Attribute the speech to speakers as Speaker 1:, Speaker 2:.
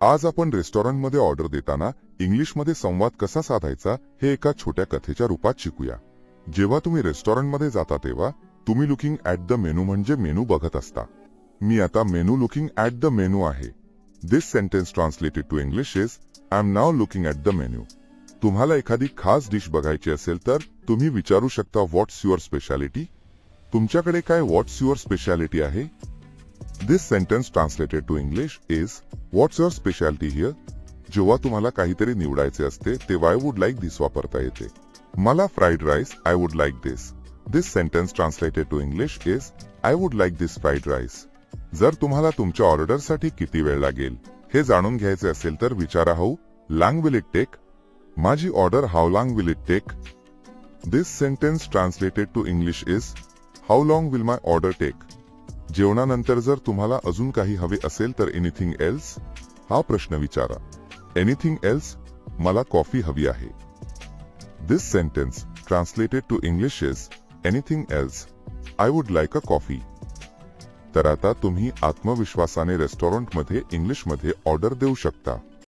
Speaker 1: आज आपण रेस्टॉरंटमध्ये ऑर्डर देताना इंग्लिशमध्ये संवाद कसा साधायचा हे एका छोट्या कथेच्या रूपात शिकूया. जेव्हा तुम्ही रेस्टॉरंटमध्ये जाता तेव्हा तुम्ही लुकिंग ऍट द मेनू म्हणजे मेनू बघत असता. मी आता menu looking at the menu आहे. This sentence translated to English is I am now looking at the menu तुम्हाला एखादी खास डिश बघायची असेल तर तुम्ही विचारू शकता व्हॉट्स युअर स्पेशालिटी तुमच्याकडे काय व्हॉट्स युअर स्पेशालिटी आहे? This sentence translated to English is what's your speciality here जेव्हा तुम्हाला काहीतरी निवडायचे असते तेव्हा आय वुड लाईक दिस वापरता येते. मला fried rice I would like this this sentence translated to English is I would like this fried rice जर तुम्हाला तुमच्या ऑर्डरसाठी किती वेळ लागेल हे जाणून घ्यायचे असेल तर विचारा how long will it take माझी order how long will it take this sentence translated to English is how long will my order take जेवणानंतर जर तुम्हाला अजून काही हवे असेल तर एनिथिंग एल्स हा प्रश्न विचारा. एनिथिंग एल्स मला कॉफ़ी हवी आहे. This sentence translated to English is anything else I would like a coffee तर आता तुम्ही आत्मविश्वासाने रेस्टॉरंटमध्ये इंग्लिशमध्ये ऑर्डर देऊ शकता.